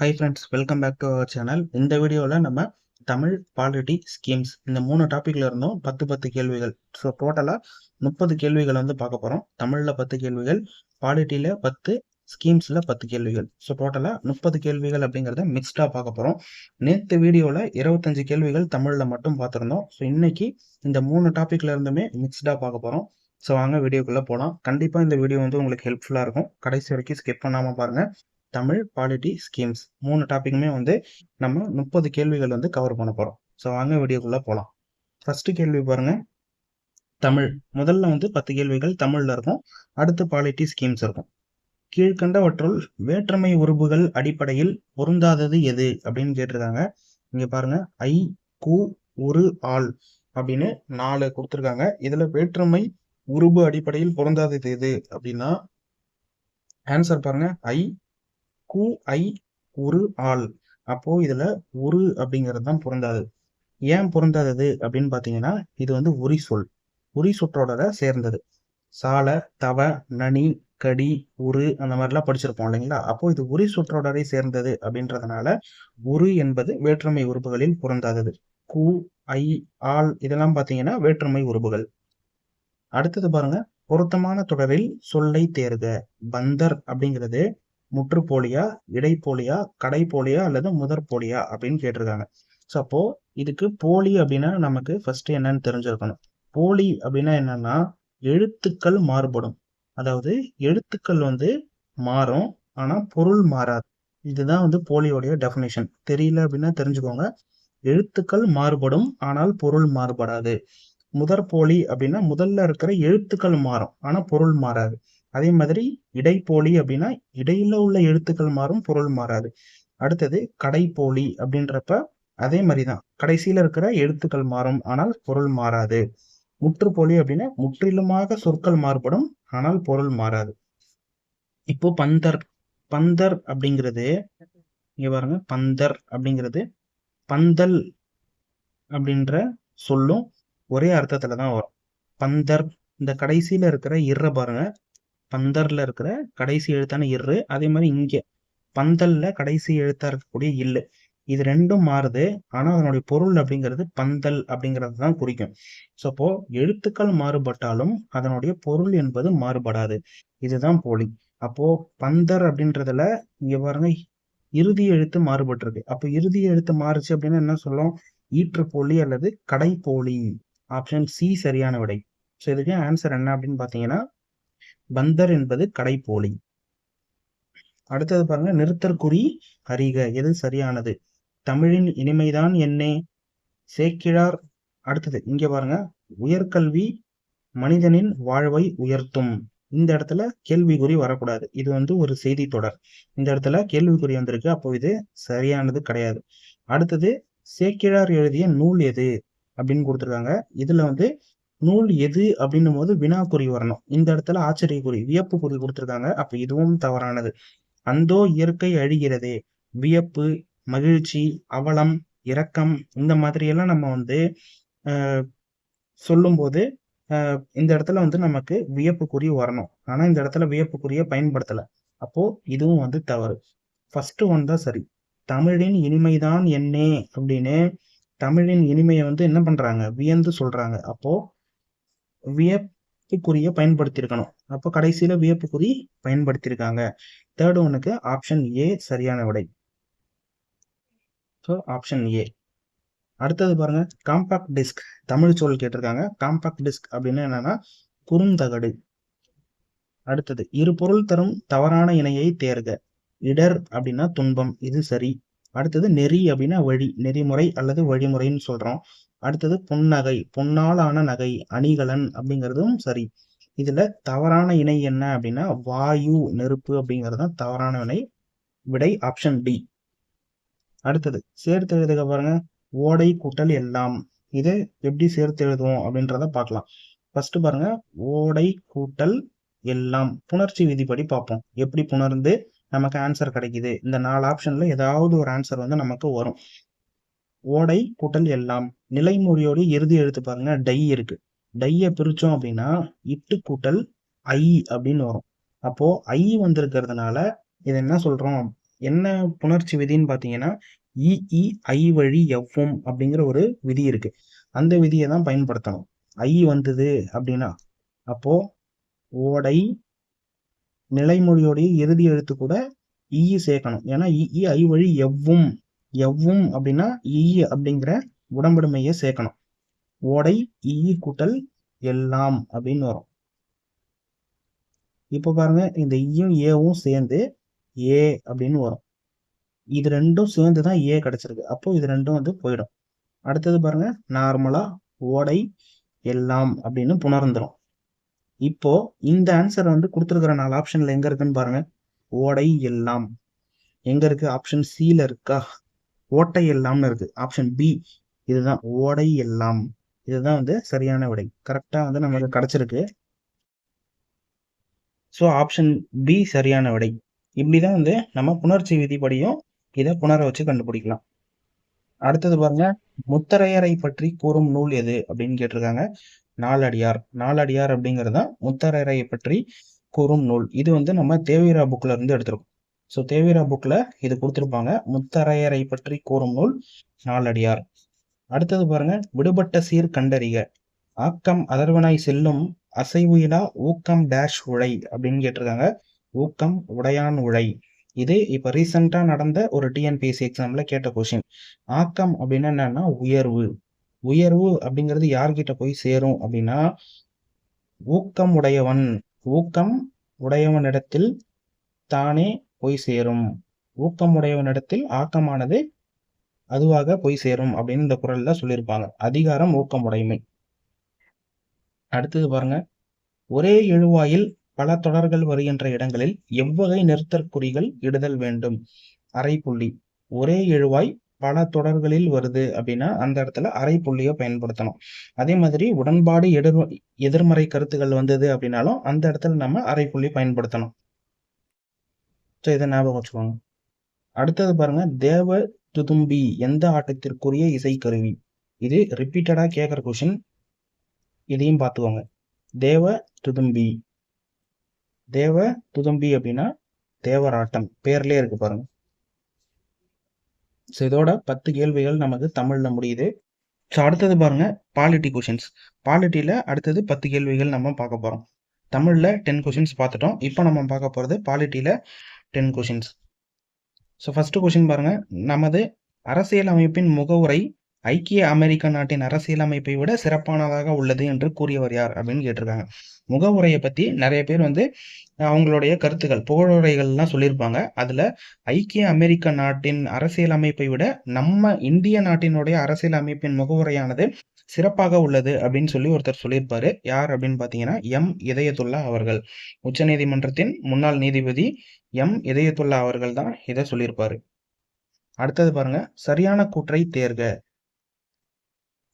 Hi friends welcome back to our channel இந்த வீடியோவில் நம்ம தமிழ் பாலிட்டி ஸ்கீம்ஸ் இந்த மூணு டாப்பிக்கில் இருந்தும் பத்து பத்து கேள்விகள். ஸோ டோட்டலாக முப்பது கேள்விகள் வந்து பார்க்க போகிறோம் தமிழில் பத்து கேள்விகள் பாலிட்டியில் பத்து ஸ்கீம்ஸில் பத்து கேள்விகள். ஸோ டோட்டலாக முப்பது கேள்விகள் அப்படிங்கிறத மிக்ஸ்டாக பார்க்க போகிறோம் நேற்று வீடியோவில் இருபத்தஞ்சு கேள்விகள் தமிழில் மட்டும் பார்த்துருந்தோம். ஸோ இன்றைக்கி இந்த மூணு டாப்பிக்ல இருந்துமே மிக்ஸ்டாக பார்க்க போகிறோம் ஸோ வாங்க வீடியோக்குள்ளே போகலாம் கண்டிப்பாக இந்த வீடியோ வந்து உங்களுக்கு ஹெல்ப்ஃபுல்லாக இருக்கும். கடைசி வரைக்கும் ஸ்கிப் பண்ணாமல் பாருங்கள் தமிழ் பாலிட்டி ஸ்கீம்ஸ் மூணு டாப்பிக்குமே வந்து நம்ம முப்பது கேள்விகள் வந்து கவர் பண்ண போகிறோம் ஸோ வாங்க வீடியோக்குள்ளே போகலாம் ஃபர்ஸ்ட் கேள்வி பாருங்க. தமிழ். முதல்ல வந்து பத்து கேள்விகள் தமிழில் இருக்கும். அடுத்து பாலிட்டி ஸ்கீம்ஸ் இருக்கும். கீழ்கண்டவற்றுள் வேற்றுமை உறுப்புகள் அடிப்படையில் பொருந்தாதது எது அப்படின்னு கேட்டிருக்காங்க. இங்க பாருங்க. ஐ கு உரு ஆள் அப்படின்னு நாலு கொடுத்துருக்காங்க. இதுல வேற்றுமை உருபு அடிப்படையில் பொருந்தாதது எது அப்படின்னா ஆன்சர் பாருங்க. ஐ கு ஐ உரு ஆள். அப்போ இதுல உரு அப்படிங்கிறது தான் பொருந்தாது. ஏன் பொருந்தாதது அப்படின்னு பாத்தீங்கன்னா இது வந்து உரி சொல். உரி சொற்றோட சேர்ந்தது. சால தவ நனி கடி உரு அந்த மாதிரிலாம் படிச்சிருப்போம் இல்லைங்களா? அப்போ இது உரி சொற்றொடரை சேர்ந்தது அப்படின்றதுனால உரு என்பது வேற்றுமை உறுப்புகளில் பொருந்தாதது. கு ஐ ஆள் இதெல்லாம் பாத்தீங்கன்னா வேற்றுமை உறுப்புகள். அடுத்தது பாருங்க. பொருத்தமான தொடரில் சொல்லை தேர்க. பந்தர் அப்படிங்கிறது முற்றுப்போலியா இடைப்போலியா கடைப்போலியா அல்லது முதற் போலியா அப்படின்னு கேட்டிருக்காங்க. ஸோ அப்போ இதுக்கு போலி அப்படின்னா நமக்கு ஃபர்ஸ்ட் என்னன்னு தெரிஞ்சிருக்கணும். போலி அப்படின்னா என்னன்னா எழுத்துக்கள் மாறுபடும். அதாவது எழுத்துக்கள் வந்து மாறும் ஆனா பொருள் மாறாது. இதுதான் வந்து போலியோடைய டெஃபினேஷன் தெரியல அப்படின்னா தெரிஞ்சுக்கோங்க. எழுத்துக்கள் மாறுபடும் ஆனால் பொருள் மாறுபடாது. முதற் போலி அப்படின்னா முதல்ல இருக்கிற எழுத்துக்கள் மாறும் ஆனா பொருள் மாறாது. அதே மாதிரி இடைப்போலி அப்படின்னா இடையில உள்ள எழுத்துக்கள் மாறும் பொருள் மாறாது. அடுத்தது கடைப்போலி அப்படின்றப்ப அதே மாதிரிதான். கடைசியில இருக்கிற எழுத்துக்கள் மாறும் ஆனால் பொருள் மாறாது. முற்றுப்போலி அப்படின்னா முற்றிலுமாக சொற்கள் மாறுபடும் ஆனால் பொருள் மாறாது. இப்போ பந்தர் பந்தர் அப்படிங்கிறது இங்க பாருங்க பந்தர் அப்படிங்கிறது பந்தல் அப்படின்ற சொல்லும் ஒரே அர்த்தத்துல தான் வரும். பந்தர் இந்த கடைசியில இருக்கிற இற பாருங்க பந்தர்ல இருக்கிற கடைசி எழுத்தான இரு அதே மாதிரி இங்கே. பந்தல்ல கடைசி எழுத்தா இருக்கக்கூடிய இல்லு. இது ரெண்டும் மாறுது. ஆனால் அதனுடைய பொருள் அப்படிங்கிறது பந்தல் அப்படிங்கிறது தான் குறிக்கும். ஸோ அப்போ எழுத்துக்கள் மாறுபட்டாலும் அதனுடைய பொருள் என்பது மாறுபடாது. இதுதான் போலி. அப்போ பந்தர் அப்படின்றதுல இங்க பாருங்க இறுதி எழுத்து மாறுபட்டிருக்கு. அப்போ இறுதி எழுத்து மாறுச்சு அப்படின்னா என்ன சொல்லும் ஈற்று போலி அல்லது கடைப்போலி. ஆப்ஷன் சி சரியான விடை. ஸோ இதுக்கு ஆன்சர் என்ன அப்படின்னு பார்த்தீங்கன்னா பந்தர் என்பது கடைப்போலி. அடுத்தது பாருங்க நிறுத்தற்குறி அறிக. எது சரியானது? தமிழின் இனிமைதான் என்னே. சேக்கிழார் அடுத்தது இங்க பாருங்க உயர்கல்வி மனிதனின் வாழ்வை உயர்த்தும். இந்த இடத்துல கேள்விக்குறி வரக்கூடாது. இது வந்து ஒரு செய்தி தொடர். இந்த இடத்துல கேள்விக்குறி வந்திருக்கு. அப்போ இது சரியானது கிடையாது. அடுத்தது சேக்கிழார் எழுதிய நூல் எது? அப்படின்னு கொடுத்துருக்காங்க. இதுல வந்து நூல் எது அப்படின்னும் போது வினாக்குறி வரணும். இந்த இடத்துல ஆச்சரியக்குறி வியப்பு குறி கொடுத்துருக்காங்க. அப்ப இதுவும் தவறானது. அந்தோ இயற்கை அழிகிறதே வியப்பு மகிழ்ச்சி அவலம் இரக்கம் இந்த மாதிரி எல்லாம் நம்ம வந்து சொல்லும்போது இந்த இடத்துல வந்து நமக்கு வியப்புக்குறி வரணும். ஆனா இந்த இடத்துல வியப்புக்குரிய பயன்படுத்தலை. பயன்படுத்தல அப்போ இதுவும் வந்து தவறு. ஃபர்ஸ்ட் ஒன் தான் சரி. தமிழின் இனிமைதான் என்னே அப்படின்னு தமிழின் இனிமையை வந்து என்ன பண்றாங்க? வியந்து சொல்றாங்க. அப்போ வியப்புக்குரிய பயன்படுத்தியிருக்கணும். அப்போ கடைசியில வியப்புக்குறி பயன்படுத்தியிருக்காங்க. தேர்ட் ஒன்னுக்கு ஆப்ஷன் ஏ சரியான விடை. ஸோ ஆப்ஷன் ஏ அடுத்தது பாருங்க காம்பாக்ட் டிஸ்க் தமிழ் சொல் கேட்டிருக்காங்க. காம்பாக்ட் டிஸ்க் அப்படின்னு என்னன்னா குறுந்தகடு. அடுத்தது இரு பொருள் தரும் தவறான இணையை தேர்க. இடர் அப்படின்னா துன்பம் இது சரி. அடுத்தது நெறி அப்படின்னா வழி நெறிமுறை அல்லது வழிமுறைன்னு சொல்றோம். அடுத்தது புன்னகை பொன்னாலான நகை அணிகலன் அப்படிங்கிறதும் சரி. இதுல தவறான இணை என்ன அப்படின்னா வாயு நெருப்பு அப்படிங்கிறது தான் தவறான வினை. விடை ஆப்ஷன் டி அடுத்தது சேர்த்து எழுதுக பாருங்க. ஓடை கூட்டல் எல்லாம். இது எப்படி சேர்த்து எழுதுவோம் அப்படின்றத பார்க்கலாம். ஃபர்ஸ்ட் பாருங்க ஓடை கூட்டல் எல்லாம். புணர்ச்சி விதிப்படி பார்ப்போம். எப்படி புணர்ந்து நமக்கு ஆன்சர் கிடைக்குது? இந்த நாலு ஆப்ஷன்ல ஏதாவது ஒரு ஆன்சர் வந்து நமக்கு வரும். ஓடை கூட்டல் எல்லாம். நிலைமொழியோட இறுதி எழுத்து பாருங்க டை இருக்கு. டையை பிரிச்சோம் அப்படின்னா இட்டு கூட்டல் ஐ அப்படின்னு வரும். அப்போ ஐ வந்திருக்கிறதுனால இதை என்ன சொல்றோம்? என்ன புணர்ச்சி விதின்னு பார்த்தீங்கன்னா இ ஐ வழி எவ்வும் அப்படிங்கிற ஒரு விதி இருக்கு. அந்த விதியை தான் பயன்படுத்தணும். ஐ வந்தது அப்படின்னா அப்போ ஓடை நிலைமொழியோடைய இறுதி எழுத்து கூட இஇ சேர்க்கணும். ஏன்னா இ ஐ வழி எவ்வும் எவ்வும் அப்படின்னா இஇ அப்படிங்கிற உடம்புடைமையை சேர்க்கணும். ஓடை ஈ கூட்டல் எல்லாம் அப்படின்னு வரும். இப்போ பாருங்க இந்த ஈயும் ஏவும் சேர்ந்து ஏ அப்படின்னு வரும். இது ரெண்டும் சேர்ந்து தான் ஏ கிடைச்சிருக்கு. அப்போ இது ரெண்டும் வந்து போயிடும். அடுத்தது பாருங்க நார்மலா ஓடை எல்லாம் அப்படின்னு புணர்ந்துரும். இப்போ இந்த ஆன்சர் வந்து கொடுத்துருக்குற நாலு ஆப்ஷன்ல எங்க இருக்குன்னு பாருங்க. ஓடை எல்லாம். எங்க இருக்கு? ஆப்ஷன் சில இருக்கா? ஓட்டை எல்லாம்னு இருக்கு. ஆப்ஷன் பி இதுதான் ஓடை எல்லாம். இதுதான் வந்து சரியான விடை கரெக்டா வந்து நமக்கு கிடைச்சிருக்கு. ஸோ ஆப்ஷன் பி சரியான விடை இப்படிதான் வந்து நம்ம புணர்ச்சி விதிப்படியும் இதை புணர வச்சு கண்டுபிடிக்கலாம். அடுத்தது பாருங்க. முத்தரையரை பற்றி கூறும் நூல் எது அப்படின்னு கேட்டிருக்காங்க. நாலடியார். நாலடியார் அப்படிங்கிறது தான் முத்தரையரை பற்றி கூறும் நூல். இது வந்து நம்ம தேவீரா புக்ல இருந்து எடுத்திருக்கோம். ஸோ தேவீரா புக்ல இது கொடுத்துருப்பாங்க. முத்தரையரை பற்றி கூறும் நூல் நாலடியார். அடுத்தது பாருங்க விடுபட்ட சீர் கண்டறிக. ஆக்கம் அதர்வனாய் செல்லும் அசைவுயிலா ஊக்கம் டேஷ் உழை அப்படின்னு கேட்டிருக்காங்க. ஊக்கம் உடையான் உழை. இது இப்ப ரீசெண்டா நடந்த ஒரு டிஎன்பிஎஸ்சி எக்ஸாம்ல கேட்ட கொஸ்டின் ஆக்கம் அப்படின்னா என்னன்னா உயர்வு. உயர்வு அப்படிங்கிறது யார்கிட்ட போய் சேரும் அப்படின்னா ஊக்கம் உடையவன் ஊக்கம் உடையவனிடத்தில் தானே போய் சேரும். ஊக்கம் உடையவனிடத்தில் ஆக்கமானது அதுவாக போய் சேரும் அப்படின்னு இந்த குரல்ல சொல்லியிருப்பாங்க. அதிகாரம் ஊக்கமுடைமை. அடுத்தது பாருங்க. ஒரே எழுவாயில் பல தொடர்கள் வருகின்ற இடங்களில் எவ்வகை நிறுத்தற்குறிகள் இடுதல் வேண்டும்? அரை புள்ளி. ஒரே எழுவாய் பல தொடர்களில் வருது அப்படின்னா அந்த இடத்துல அரை புள்ளியை பயன்படுத்தணும். அதே மாதிரி உடன்பாடு எதிர் எதிர்மறை கருத்துக்கள் வந்தது அப்படின்னாலும் அந்த இடத்துல நம்ம அரை புள்ளி பயன்படுத்தணும். ஸோ இதை ஞாபகம் வச்சுக்கோங்க. அடுத்தது பாருங்க. தேவ துதும்பி எந்த ஆட்டத்திற்குரிய இசைக்கருவி இது ரிப்பீட்டடா கேட்குற கொஷின் இதையும் பார்த்துக்கோங்க. தேவ துதும்பி தேவ துதும்பி அப்படின்னா தேவராட்டம். பேர்லயே இருக்கு பாருங்க. ஸோ இதோட பத்து கேள்விகள் நமக்கு தமிழ்ல முடியுது. ஸோ அடுத்தது பாருங்க பாலிட்டி கொஷின்ஸ் பாலிட்டியில அடுத்தது பத்து கேள்விகள் நம்ம பார்க்க போகிறோம் தமிழ்ல டென் கொஷின்ஸ் பார்த்துட்டோம். இப்போ நம்ம பார்க்க போறது பாலிட்டியில் ten questions so first question பாருங்க. நமது அரசியலமைப்பின் முகவுரை ஐக்கிய அமெரிக்க நாட்டின் அரசியலமைப்பை விட சிறப்பானதாக உள்ளது என்று கூறியவர் யார் அப்படின்னு கேட்டிருக்காங்க. முகவுரையை பற்றி நிறைய பேர் வந்து அவங்களுடைய கருத்துக்கள் புகழுரைகள்லாம் சொல்லியிருப்பாங்க. அதில் ஐக்கிய அமெரிக்க நாட்டின் அரசியலமைப்பை விட நம்ம இந்திய நாட்டினுடைய அரசியலமைப்பின் முகவுரையானது சிறப்பாக உள்ளது அப்படின்னு சொல்லி ஒருத்தர் சொல்லியிருப்பாரு. யார் அப்படின்னு பாத்தீங்கன்னா எம். இதயத்துல்லா அவர்கள். உச்சநீதிமன்றத்தின் முன்னாள் நீதிபதி எம். இதயத்துல்லா அவர்கள் தான் இதை சொல்லியிருப்பாரு. அடுத்தது பாருங்க சரியான கூற்றை தேர்க.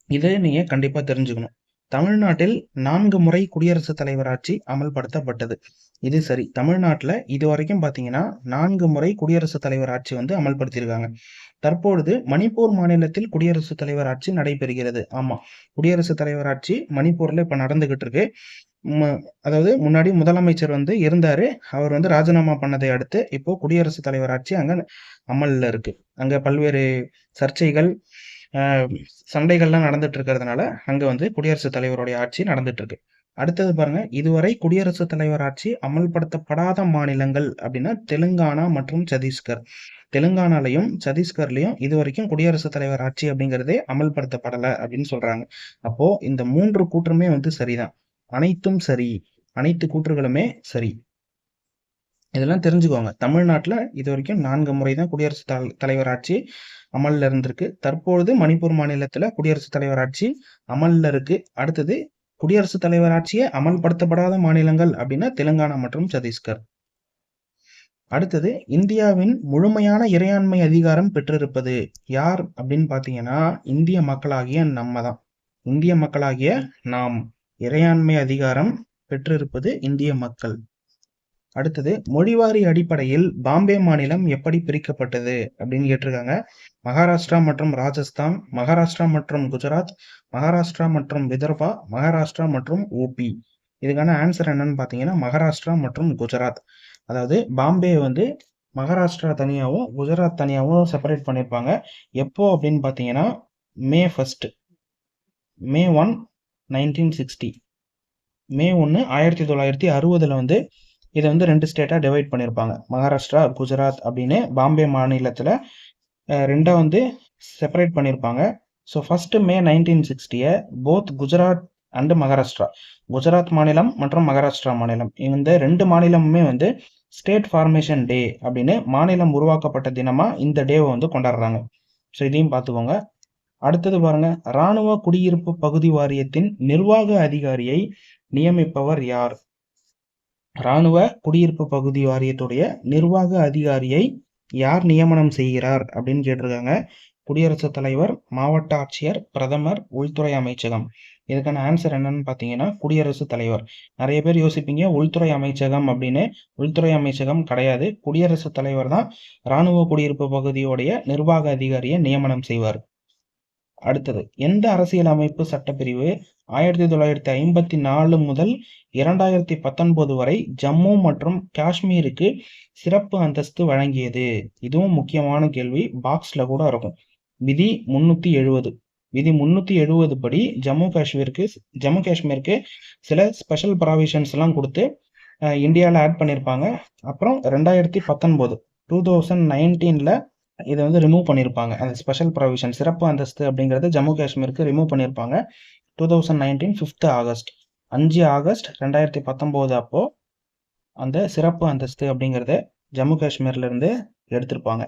இதை நீங்க கண்டிப்பா தெரிஞ்சுக்கணும். தமிழ்நாட்டில் நான்கு முறை குடியரசுத் தலைவர் ஆட்சி அமல்படுத்தப்பட்டது. இது சரி. தமிழ்நாட்டில் இது வரைக்கும் பார்த்தீங்கன்னா நான்கு முறை குடியரசுத் தலைவர் ஆட்சி வந்து அமல்படுத்தியிருக்காங்க. தற்பொழுது மணிப்பூர் மாநிலத்தில் குடியரசுத் தலைவர் ஆட்சி நடைபெறுகிறது. ஆமா குடியரசுத் தலைவர் ஆட்சி மணிப்பூர்ல இப்ப நடந்துகிட்டு இருக்கு. அதாவது முன்னாடி முதலமைச்சர் வந்து இருந்தாரு. அவர் வந்து ராஜினாமா பண்ணதை அடுத்து இப்போ குடியரசுத் தலைவர் ஆட்சி அங்க அமல்ல இருக்கு. அங்க பல்வேறு சர்ச்சைகள் சண்டைகள்லாம் நடந்துட்டு இருக்கிறதுனால அங்க வந்து குடியரசுத் தலைவருடைய ஆட்சி நடந்துட்டு இருக்கு. அடுத்தது பாருங்க இதுவரை குடியரசுத் தலைவர் ஆட்சி அமல்படுத்தப்படாத மாநிலங்கள் அப்படின்னா தெலுங்கானா மற்றும் சத்தீஸ்கர். தெலுங்கானாலையும் சத்தீஸ்கர்லயும் இது வரைக்கும் குடியரசுத் தலைவர் ஆட்சி அப்படிங்கிறதே அமல்படுத்தப்படலை அப்படின்னு சொல்றாங்க. அப்போ இந்த மூன்று கூற்றுமே வந்து சரிதான். அனைத்தும் சரி. அனைத்து கூற்றுகளுமே சரி. இதெல்லாம் தெரிஞ்சுக்கோங்க. தமிழ்நாட்டில் இது வரைக்கும் நான்கு முறை தான் குடியரசுத் தலைவர் ஆட்சி அமல்ல இருந்திருக்கு. தற்பொழுது மணிப்பூர் மாநிலத்துல குடியரசுத் தலைவர் ஆட்சி அமல்ல இருக்கு. அடுத்தது குடியரசுத் தலைவர் ஆட்சியை அமல்படுத்தப்படாத மாநிலங்கள் அப்படின்னா தெலுங்கானா மற்றும் சத்தீஸ்கர். அடுத்தது இந்தியாவின் முழுமையான இறையாண்மை அதிகாரம் பெற்றிருப்பது யார் அப்படின்னு பாத்தீங்கன்னா இந்திய மக்களாகிய நம்ம தான் இந்திய மக்களாகிய நாம் இறையாண்மை அதிகாரம் பெற்றிருப்பது இந்திய மக்கள். அடுத்தது மொழிவாரி அடிப்படையில் பாம்பே மாநிலம் எப்படி பிரிக்கப்பட்டது அப்படின்னு கேட்டிருக்காங்க. மகாராஷ்டிரா மற்றும் ராஜஸ்தான் மகாராஷ்டிரா மற்றும் குஜராத் மகாராஷ்டிரா மற்றும் விதர்பா மகாராஷ்டிரா மற்றும் ஓபி இதுக்கான ஆன்சர் என்னன்னு பாத்தீங்கன்னா மகாராஷ்டிரா மற்றும் குஜராத். அதாவது பாம்பே வந்து மகாராஷ்டிரா தனியாகவும் குஜராத் தனியாகவும் செப்பரேட் பண்ணியிருப்பாங்க. எப்போ அப்படின்னு பார்த்தீங்கன்னா May first May one nineteen sixty May ஒன்று ஆயிரத்தி தொள்ளாயிரத்தி அறுபதில் வந்து இதை வந்து ரெண்டு ஸ்டேட்டாக டிவைட் பண்ணியிருப்பாங்க. மகாராஷ்டிரா குஜராத் அப்படின்னு பாம்பே மாநிலத்தில் ரெண்டாக வந்து செப்பரேட் பண்ணியிருப்பாங்க. ஸோ ஃபஸ்ட்டு மே நைன்டீன் சிக்ஸ்டியை போத் குஜராத் அண்டு மகாராஷ்டிரா. குஜராத் மாநிலம் மற்றும் மகாராஷ்டிரா மாநிலம். இந்த ரெண்டு மாநிலமுமே வந்து ஸ்டேட் ஃபார்மேஷன் டே அப்படின்னு மாநிலம் உருவாக்கப்பட்ட தினமாக இந்த டேவை வந்து கொண்டாடுறாங்க. ஸோ இதையும் பார்த்துக்கோங்க. அடுத்தது பாருங்க. இராணுவ குடியிருப்பு பகுதி வாரியத்தின் நிர்வாக அதிகாரியை நியமிப்பவர் யார்? இராணுவ குடியிருப்பு பகுதி வாரியத்துடைய நிர்வாக அதிகாரியை யார் நியமனம் செய்கிறார் அப்படின்னு கேட்டிருக்காங்க. குடியரசுத் தலைவர் மாவட்ட ஆட்சியர் பிரதமர் உள்துறை அமைச்சகம். இதுக்கான ஆன்சர் என்னன்னு பார்த்தீங்கன்னா குடியரசுத் தலைவர். நிறைய பேர் யோசிப்பீங்க உள்துறை அமைச்சகம் அப்படின்னு. உள்துறை அமைச்சகம் கிடையாது. குடியரசுத் தலைவர் தான் இராணுவ குடியிருப்பு பகுதியோடைய நிர்வாக அதிகாரியை நியமனம் செய்வார். அடுத்தது எந்த அரசியல் அமைப்பு சட்டப்பிரிவு ஆயிரத்தி தொள்ளாயிரத்தி ஐம்பத்தி நாலு முதல் இரண்டாயிரத்தி பத்தொன்பது வரை ஜம்மு மற்றும் காஷ்மீருக்கு சிறப்பு அந்தஸ்து வழங்கியது? இதுவும் முக்கியமான கேள்வி பாக்ஸ்ல கூட இருக்கும். விதி முன்னூத்தி எழுபது விதி முன்னூத்தி எழுபது படி ஜம்மு காஷ்மீருக்கு ஜம்மு காஷ்மீருக்கு சில ஸ்பெஷல் ப்ராவிஷன்ஸ் எல்லாம் கொடுத்து இந்தியாவில் ஆட் பண்ணியிருப்பாங்க அப்புறம் ரெண்டாயிரத்தி பத்தொன்பது டூ தௌசண்ட் நைன்டீனில் இதை வந்து ரிமூவ் பண்ணியிருப்பாங்க அந்த ஸ்பெஷல் ப்ரொவிஷன் சிறப்பு அந்தஸ்து அப்படிங்கிறது ஜம்மு காஷ்மீருக்கு ரிமூவ் பண்ணியிருப்பாங்க two thousand nineteen fifth August. அஞ்சு ஆகஸ்ட் ரெண்டாயிரத்தி பத்தொம்போது அப்போது அந்த சிறப்பு அந்தஸ்து அப்படிங்கிறத ஜம்மு காஷ்மீர்லேருந்து எடுத்திருப்பாங்க.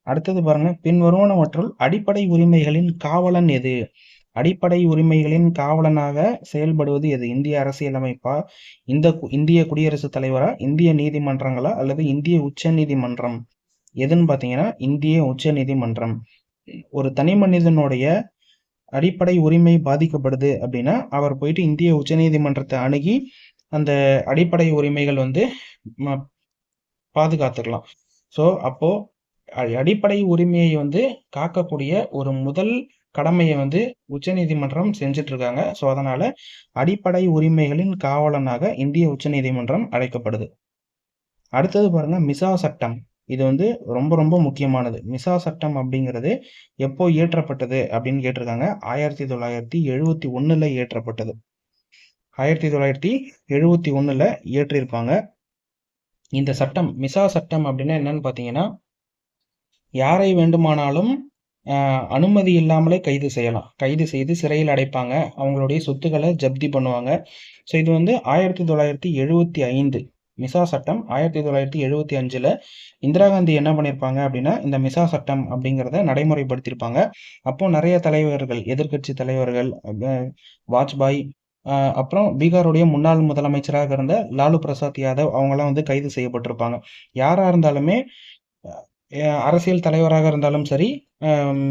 அடுத்தது பாருங்க. பின்வருவனவற்றுள் அடிப்படை உரிமைகளின் காவலன் எது? அடிப்படை உரிமைகளின் காவலனாக செயல்படுவது எது? இந்திய அரசியலமைப்பா? இந்த இந்திய குடியரசுத் தலைவரா? இந்திய நீதிமன்றங்களா? அல்லது இந்திய உச்ச நீதிமன்றம் எதுன்னு பார்த்தீங்கன்னா இந்திய உச்ச நீதிமன்றம். ஒரு தனி மனிதனுடைய அடிப்படை உரிமை பாதிக்கப்படுது அப்படின்னா அவர் போயிட்டு இந்திய உச்ச நீதிமன்றத்தை அணுகி அந்த அடிப்படை உரிமைகள் வந்து பாதுகாத்துக்கலாம். ஸோ அப்போ அடிப்படை உரிமையை வந்து காக்கக்கூடிய ஒரு முதல் கடமையை வந்து உச்சநீதிமன்றம் செஞ்சுட்டு இருக்காங்க ஸோ அதனால அடிப்படை உரிமைகளின் காவலனாக இந்திய உச்சநீதிமன்றம் அழைக்கப்படுது. அடுத்தது பாருங்க மிசா சட்டம். இது வந்து ரொம்ப ரொம்ப முக்கியமானது. மிசா சட்டம் அப்படிங்கிறது எப்போ இயற்றப்பட்டது அப்படின்னு கேட்டிருக்காங்க. ஆயிரத்தி தொள்ளாயிரத்தி எழுபத்தி ஒன்றில் இயற்றப்பட்டது. ஆயிரத்தி தொள்ளாயிரத்தி எழுபத்தி ஒன்றில் இயற்றியிருப்பாங்க இந்த சட்டம் மிசா சட்டம் அப்படின்னா என்னன்னு பார்த்தீங்கன்னா யாரை வேண்டுமானாலும் அனுமதி இல்லாமலே கைது செய்யலாம். கைது செய்து சிறையில் அடைப்பாங்க. அவங்களுடைய சொத்துக்களை ஜப்தி பண்ணுவாங்க. ஸோ இது வந்து ஆயிரத்தி தொள்ளாயிரத்தி எழுபத்தி ஐந்து. மிசா சட்டம் ஆயிரத்தி தொள்ளாயிரத்தி எழுபத்தி அஞ்சில் இந்திரா காந்தி என்ன பண்ணியிருப்பாங்க அப்படின்னா இந்த மிசா சட்டம் அப்படிங்கிறத நடைமுறைப்படுத்தியிருப்பாங்க அப்போ நிறைய தலைவர்கள் எதிர்கட்சி தலைவர்கள் வாஜ்பாய் அப்புறம் பீகாருடைய முன்னாள் முதலமைச்சராக இருந்த லாலு பிரசாத் யாதவ் அவங்களாம் வந்து கைது செய்யப்பட்டிருப்பாங்க. யாராக இருந்தாலுமே அரசியல் தலைவராக இருந்தாலும் சரி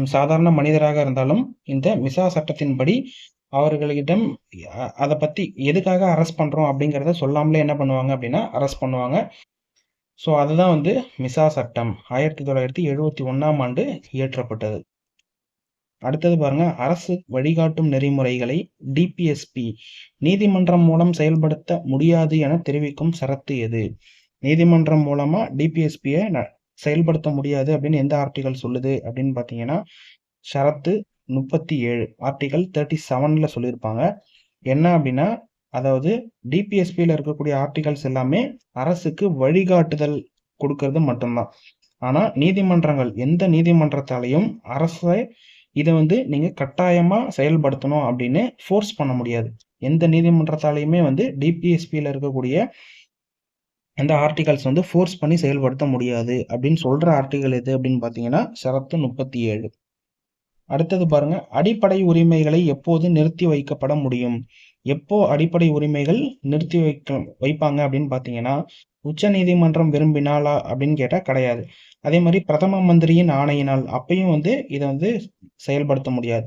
சாதாரண மனிதராக இருந்தாலும் இந்த மிசா சட்டத்தின்படி அவர்களிடம் அதை பற்றி எதுக்காக அரெஸ்ட் பண்ணுறோம் அப்படிங்கிறத சொல்லாமலே என்ன பண்ணுவாங்க அப்படின்னா அரெஸ்ட் பண்ணுவாங்க. ஸோ அதுதான் வந்து மிசா சட்டம். ஆயிரத்தி தொள்ளாயிரத்தி எழுபத்தி ஒன்றாம் ஆண்டு இயற்றப்பட்டது. அடுத்தது பாருங்க அரசு வழிகாட்டும் நெறிமுறைகளை டிபிஎஸ்பி நீதிமன்றம் மூலம் செயல்படுத்த முடியாது என தெரிவிக்கும் சரத்து எது? நீதிமன்றம் மூலமா டிபிஎஸ்பியை செயல்படுத்த முடியாது அப்படின்னு எந்த ஆர்டிகல் சொல்லுது அப்படின்னு பார்த்தீங்கன்னா ஷரத்து முப்பத்தி ஏழு ஆர்டிகல் தேர்ட்டி செவனில் சொல்லியிருப்பாங்க. என்ன அப்படின்னா அதாவது டிபிஎஸ்பியில் இருக்கக்கூடிய ஆர்டிகல்ஸ் எல்லாமே அரசுக்கு வழிகாட்டுதல் கொடுக்கறது மட்டும்தான். ஆனால் நீதிமன்றங்கள் எந்த நீதிமன்றத்தாலையும் அரசை இதை வந்து நீங்கள் கட்டாயமாக செயல்படுத்தணும் அப்படின்னு ஃபோர்ஸ் பண்ண முடியாது. எந்த நீதிமன்றத்தாலையுமே வந்து டிபிஎஸ்பியில் இருக்கக்கூடிய எந்த ஆர்டிகல்ஸ் வந்து ஃபோர்ஸ் பண்ணி செயல்படுத்த முடியாது அப்படின்னு சொல்கிற ஆர்டிகல் எது அப்படின்னு பார்த்தீங்கன்னா ஷரத்து முப்பத்தி ஏழு. அடுத்தது பாருங்க அடிப்படை உரிமைகளை எப்போது நிறுத்தி வைக்கப்பட முடியும்? எப்போ அடிப்படை உரிமைகள் நிறுத்தி வைக்க வைப்பாங்க அப்படின்னு பார்த்தீங்கன்னா உச்ச நீதிமன்றம் விரும்பினாலா அப்படின்னு கேட்டால் கிடையாது. அதே மாதிரி பிரதம மந்திரியின் ஆணையினால் அப்பையும் வந்து இதை வந்து செயல்படுத்த முடியாது.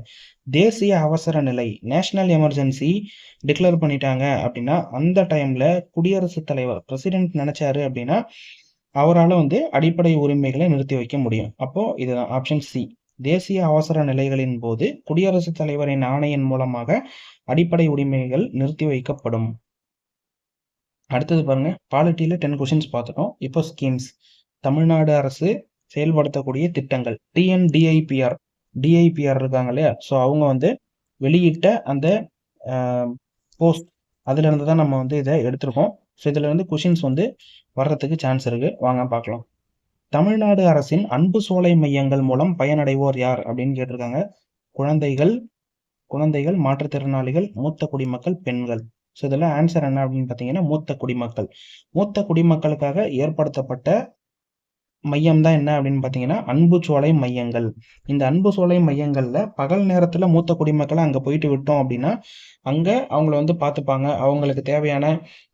தேசிய அவசர நிலை நேஷனல் எமர்ஜென்சி டிக்ளேர் பண்ணிட்டாங்க அப்படின்னா அந்த டைம்ல குடியரசுத் தலைவர் பிரசிடென்ட் நினைச்சாரு அப்படின்னா அவரால் வந்து அடிப்படை உரிமைகளை நிறுத்தி வைக்க முடியும். அப்போ இதுதான் ஆப்ஷன் சி தேசிய அவசர நிலைகளின் போது குடியரசுத் தலைவரின் ஆணையின் மூலமாக அடிப்படை உரிமைகள் நிறுத்தி வைக்கப்படும். அடுத்தது பாருங்க. பாலிட்டியில டென் கொஸ்டின்ஸ் பார்த்துட்டோம். இப்போ ஸ்கீம்ஸ் தமிழ்நாடு அரசு செயல்படுத்தக்கூடிய திட்டங்கள். டிஎன்டிஐபிஆர் டிஐபிஆர் இருக்காங்க இல்லையா? ஸோ அவங்க வந்து வெளியிட்ட அந்த போஸ்ட் அதுல இருந்து தான் நம்ம வந்து இதை எடுத்திருக்கோம். ஸோ இதுல இருந்து கொஷின்ஸ் வந்து வர்றதுக்கு சான்ஸ் இருக்கு. வாங்க பார்க்கலாம். தமிழ்நாடு அரசின் அன்பு சோலை மையங்கள் மூலம் பயனடைவோர் யார் அப்படின்னு கேட்டிருக்காங்க. குழந்தைகள் குழந்தைகள் மாற்றுத்திறனாளிகள் மூத்த குடிமக்கள் பெண்கள். ஸோ இதில் ஆன்சர் என்ன அப்படின்னு பார்த்தீங்கன்னா மூத்த குடிமக்கள். மூத்த குடிமக்களுக்காக ஏற்படுத்தப்பட்ட மையம் தான் என்ன அப்படின்னு பார்த்தீங்கன்னா அன்பு சோலை மையங்கள். இந்த அன்பு சோலை மையங்களில் பகல் நேரத்தில் மூத்த குடிமக்களை அங்கே போயிட்டு விட்டோம் அப்படின்னா அங்கே அவங்கள வந்து பார்த்துப்பாங்க. அவங்களுக்கு தேவையான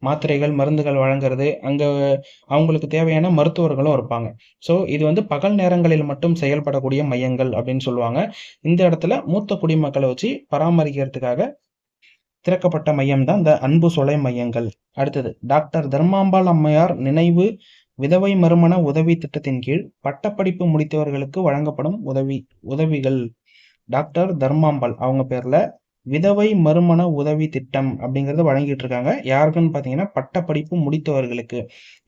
மாத்திரைகள் மருந்துகள் வழங்குறது அங்கே அவங்களுக்கு தேவையான மருத்துவர்களும் இருப்பாங்க. ஸோ இது வந்து பகல் நேரங்களில் மட்டும் செயல்படக்கூடிய மையங்கள் அப்படின்னு சொல்லுவாங்க. இந்த இடத்துல மூத்த குடிமக்களை வச்சு பராமரிக்கிறதுக்காக திறக்கப்பட்ட மையம் தான் இந்த அன்பு சொலை மையங்கள். அடுத்தது டாக்டர் தர்மாம்பாள் அம்மையார் நினைவு விதவை மறுமண உதவி திட்டத்தின் கீழ் பட்டப்படிப்பு முடித்தவர்களுக்கு வழங்கப்படும் உதவி உதவிகள். டாக்டர் தர்மாம்பாள் அவங்க பேர்ல விதவை மறுமண உதவி திட்டம் அப்படிங்கறத வழங்கிட்டு இருக்காங்க யாருக்குன்னு பாத்தீங்கன்னா பட்டப்படிப்பு முடித்தவர்களுக்கு.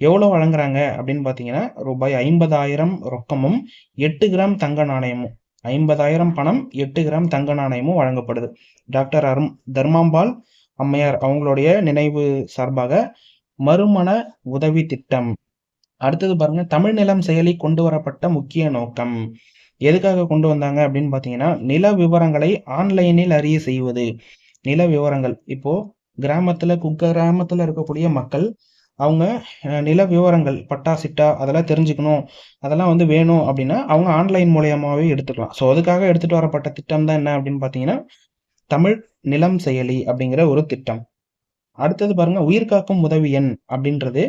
எவ்வளவு வழங்குறாங்க அப்படின்னு பாத்தீங்கன்னா ரூபாய் ஐம்பதாயிரம் ரொக்கமும் எட்டு கிராம் தங்க நாணயமும். ஐம்பதாயிரம் பணம் எட்டு கிராம் தங்க நாணயமும் வழங்கப்படுது. டாக்டர் அரும் தர்மாம்பாள் அம்மையார் அவங்களுடைய நினைவு சார்பாக மறுமண உதவி திட்டம். அடுத்தது பாருங்க தமிழ் நிலம் செயலி கொண்டு வரப்பட்ட முக்கிய நோக்கம். எதுக்காக கொண்டு வந்தாங்க அப்படின்னு பாத்தீங்கன்னா நில விவரங்களை ஆன்லைனில் அறிய செய்வது. நில விவரங்கள். இப்போ கிராமத்துல குக்க கிராமத்துல இருக்கக்கூடிய மக்கள் அவங்க நில விவரங்கள் பட்டா சிட்டா அதெல்லாம் தெரிஞ்சுக்கணும். அதெல்லாம் வந்து வேணும் அப்படின்னா அவங்க ஆன்லைன் மூலியமாவே எடுத்துக்கலாம். ஸோ அதுக்காக எடுத்துட்டு வரப்பட்ட திட்டம் தான் என்ன அப்படின்னு பார்த்தீங்கன்னா தமிழ் நிலம் செயலி அப்படிங்கிற ஒரு திட்டம். அடுத்தது பாருங்க உயிர்காக்கும் உதவி எண் அப்படின்றது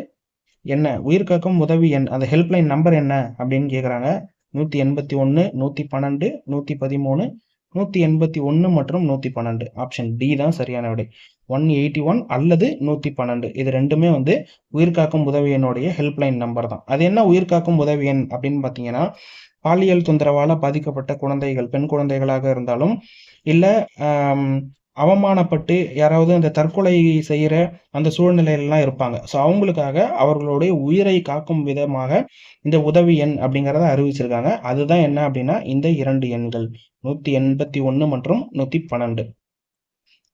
என்ன? உயிர் காக்கும் உதவி எண் அந்த ஹெல்ப்லைன் நம்பர் என்ன? அப்படின்னு கேட்குறாங்க நூற்றி எண்பத்தி ஒன்று நூற்றி பன்னெண்டு நூற்றி பதிமூணு நூற்றி எண்பத்தி ஒன்று மற்றும் நூற்றி பன்னெண்டு. ஆப்ஷன் டி தான் சரியான விடை. ஒன் எயிட்டி ஒன் அல்லது நூற்றி பன்னெண்டு. இது ரெண்டுமே வந்து உயிர்காக்கும் உதவி எண்ணுடைய ஹெல்ப்லைன் நம்பர் தான். அது என்ன உயிர்காக்கும் உதவி எண் அப்படின்னு பார்த்தீங்கன்னா பாலியல் தொந்தரவால் பாதிக்கப்பட்ட குழந்தைகள் பெண் குழந்தைகளாக இருந்தாலும் இல்லை அவமானப்பட்டு யாராவது அந்த தற்கொலை செய்கிற அந்த சூழ்நிலையிலலாம் இருப்பாங்க. ஸோ அவங்களுக்காக அவர்களுடைய உயிரை காக்கும் விதமாக இந்த உதவி எண் அப்படிங்கிறத அறிவிச்சிருக்காங்க. அதுதான் என்ன அப்படின்னா இந்த இரண்டு எண்கள். நூற்றி எண்பத்தி ஒன்று மற்றும் நூற்றி பன்னெண்டு.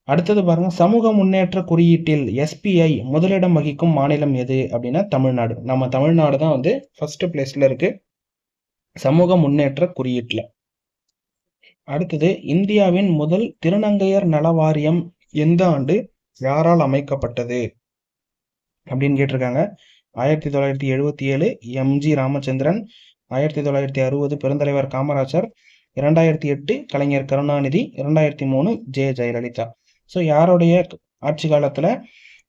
அடுத்தது பாருங்க சமூக முன்னேற்ற குறியீட்டில் எஸ்பிஐ முதலிடம் வகிக்கும் மாநிலம் எது அப்படின்னா தமிழ்நாடு. நம்ம தமிழ்நாடு தான் வந்து ஃபர்ஸ்ட் பிளேஸ்ல இருக்கு. சமூக முன்னேற்ற குறியீட்டில். அடுத்தது இந்தியாவின் முதல் திருநங்கையர் நல வாரியம் எந்த ஆண்டு யாரால் அமைக்கப்பட்டது? அப்படின்னு கேட்டிருக்காங்க. ஆயிரத்தி தொள்ளாயிரத்தி எழுபத்தி ஏழு எம்ஜி ராமச்சந்திரன் ஆயிரத்தி தொள்ளாயிரத்தி அறுபது பெருந்தலைவர் காமராஜர் இரண்டாயிரத்தி எட்டு கலைஞர் கருணாநிதி இரண்டாயிரத்தி மூணு ஜே. ஜெயலலிதா. ஸோ யாருடைய ஆட்சி காலத்துல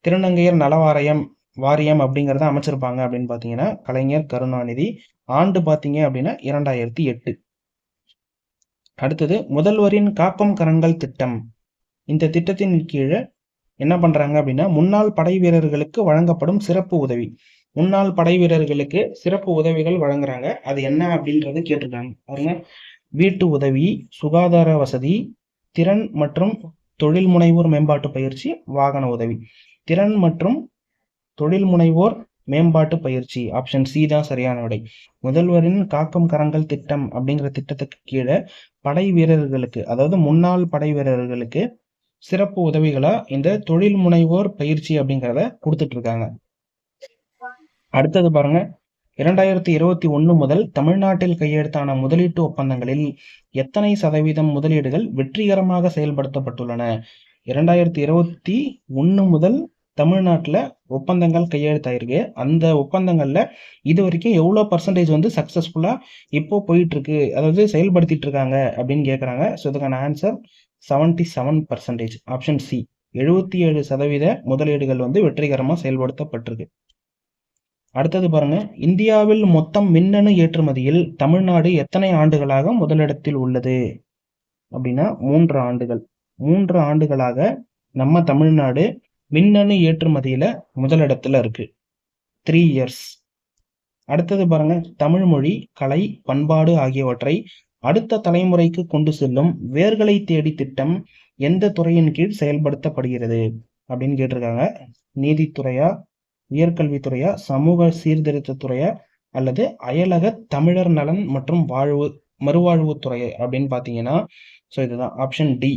திருநங்கையர் நல வாரியம் வாரியம் அப்படிங்கிறத அமைச்சிருப்பாங்க அப்படின்னு பார்த்தீங்கன்னா கலைஞர் கருணாநிதி. ஆண்டு பார்த்தீங்க அப்படின்னா இரண்டாயிரத்தி எட்டு. அடுத்தது முதல்வரின் காக்கும் கரங்கள் திட்டம். இந்த திட்டத்தின் கீழே என்ன பண்றாங்க அப்படின்னா முன்னாள் படை வீரர்களுக்கு வழங்கப்படும் சிறப்பு உதவி. முன்னாள் படை வீரர்களுக்கு சிறப்பு உதவிகள் வழங்குறாங்க. அது என்ன அப்படின்றத கேட்டிருக்காங்க. பாருங்க. வீட்டு உதவி சுகாதார வசதி திறன் மற்றும் தொழில் முனைவோர் மேம்பாட்டு பயிற்சி வாகன உதவி. திறன் மற்றும் தொழில் முனைவோர் மேம்பாட்டு பயிற்சி ஆப்ஷன் சி தான் சரியான விடை. முதல்வரின் காக்கும் கரங்கள் திட்டம் அப்படிங்கிற திட்டத்துக்கு கீழே படை வீரர்களுக்கு அதாவது முன்னாள் படை வீரர்களுக்கு சிறப்பு உதவிகளா இந்த தொழில் முனைவோர் பயிற்சி அப்படிங்கிறத கொடுத்துட்டு இருக்காங்க. அடுத்தது பாருங்க. இரண்டாயிரத்தி இருபத்தி ஒன்று முதல் தமிழ்நாட்டில் கையெழுத்தான முதலீட்டு ஒப்பந்தங்களில் எத்தனை சதவீதம் முதலீடுகள் வெற்றிகரமாக செயல்படுத்தப்பட்டுள்ளன? இரண்டாயிரத்தி இருபத்தி ஒன்று முதல் தமிழ்நாட்டில் ஒப்பந்தங்கள் கையெழுத்தாயிருக்கு. அந்த ஒப்பந்தங்களில் இது வரைக்கும் எவ்வளோ பர்சன்டேஜ் வந்து சக்ஸஸ்ஃபுல்லாக இப்போ போயிட்டுருக்கு? அதாவது செயல்படுத்திட்டு இருக்காங்க அப்படின்னு கேட்குறாங்க ஸோ இதுக்கான answer seventy seven percentage option C எழுபத்தி ஏழு சதவீத முதலீடுகள் வந்து வெற்றிகரமாக செயல்படுத்தப்பட்டிருக்கு. அடுத்தது பாருங்க. இந்தியாவில் மொத்தம் மின்னணு ஏற்றுமதியில் தமிழ்நாடு எத்தனை ஆண்டுகளாக முதலிடத்தில் உள்ளது? அப்படின்னா மூன்று ஆண்டுகள். மூன்று ஆண்டுகளாக நம்ம தமிழ்நாடு மின்னணு ஏற்றுமதியில முதலிடத்துல இருக்கு. த்ரீ இயர்ஸ் அடுத்தது பாருங்க தமிழ் மொழி கலை பண்பாடு ஆகியவற்றை அடுத்த தலைமுறைக்கு கொண்டு செல்லும் வேர்களை தேடி திட்டம் எந்த துறையின் கீழ் செயல்படுத்தப்படுகிறது அப்படின்னு கேட்டிருக்காங்க. நீதித்துறையா உயர்கல்வித்துறையா சமூக சீர்திருத்தத்துறையா அல்லது அயலக தமிழர் நலன் மற்றும் வாழ்வு மறுவாழ்வுத்துறை அப்படின்னு பார்த்தீங்கன்னா ஸோ இதுதான் ஆப்ஷன் டி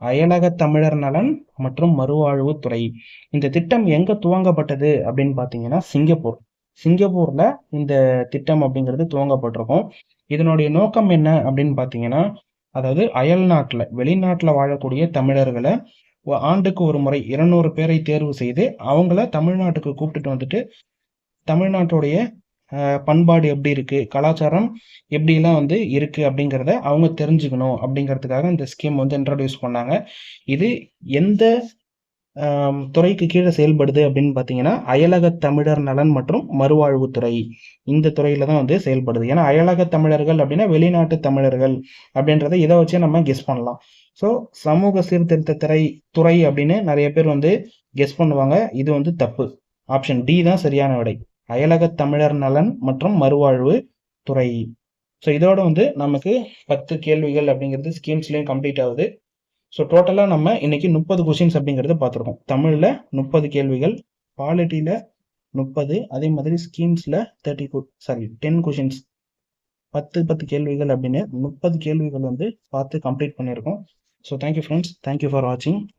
அயலக தமிழர் நலன் மற்றும் மறுவாழ்வு துறை. இந்த திட்டம் எங்க துவங்கப்பட்டது அப்படின்னு பார்த்தீங்கன்னா சிங்கப்பூர். சிங்கப்பூர்ல இந்த திட்டம் அப்படிங்கிறது துவங்கப்பட்டிருக்கும். இதனுடைய நோக்கம் என்ன அப்படின்னு பார்த்தீங்கன்னா அதாவது அயல் நாட்டில் வெளிநாட்டில் வாழக்கூடிய தமிழர்களை ஆண்டுக்கு ஒரு முறை இருநூறு பேரை தேர்வு செய்து அவங்கள தமிழ்நாட்டுக்கு கூப்பிட்டுட்டு வந்துட்டு தமிழ்நாட்டுடைய பண்பாடு எப்படி இருக்குது கலாச்சாரம் எப்படிலாம் வந்து இருக்குது அப்படிங்கிறத அவங்க தெரிஞ்சுக்கணும் அப்படிங்கிறதுக்காக இந்த ஸ்கீம் வந்து இன்ட்ரடியூஸ் பண்ணாங்க. இது எந்த துறைக்கு கீழே செயல்படுது அப்படின்னு பார்த்தீங்கன்னா அயலக தமிழர் நலன் மற்றும் மறுவாழ்வுத்துறை இந்த துறையில தான் வந்து செயல்படுது. ஏன்னா அயலக தமிழர்கள் அப்படின்னா வெளிநாட்டு தமிழர்கள் அப்படின்றத இதை வச்சே நம்ம கெஸ் பண்ணலாம். ஸோ சமூக சீர்திருத்த துறை துறை அப்படின்னு நிறைய பேர் வந்து கெஸ் பண்ணுவாங்க. இது வந்து தப்பு. ஆப்ஷன் டி தான் சரியான விடை. அயலக தமிழர் நலன் மற்றும் மறுவாழ்வு துறை. ஸோ இதோட வந்து நமக்கு பத்து கேள்விகள் அப்படிங்கிறது ஸ்கீம்ஸ்லேயும் கம்ப்ளீட் ஆகுது. ஸோ டோட்டலாக நம்ம இன்னைக்கு முப்பது கொஷின்ஸ் அப்படிங்கிறத பார்த்துருக்கோம். தமிழில் முப்பது கேள்விகள் பாலிட்டியில் முப்பது அதே மாதிரி ஸ்கீம்ஸில் தேர்ட்டி சாரி டென் கொஷின்ஸ் பத்து பத்து கேள்விகள் அப்படின்னு முப்பது கேள்விகள் வந்து பார்த்து கம்ப்ளீட் பண்ணியிருக்கோம். So thank you friends thank you for வாட்சிங்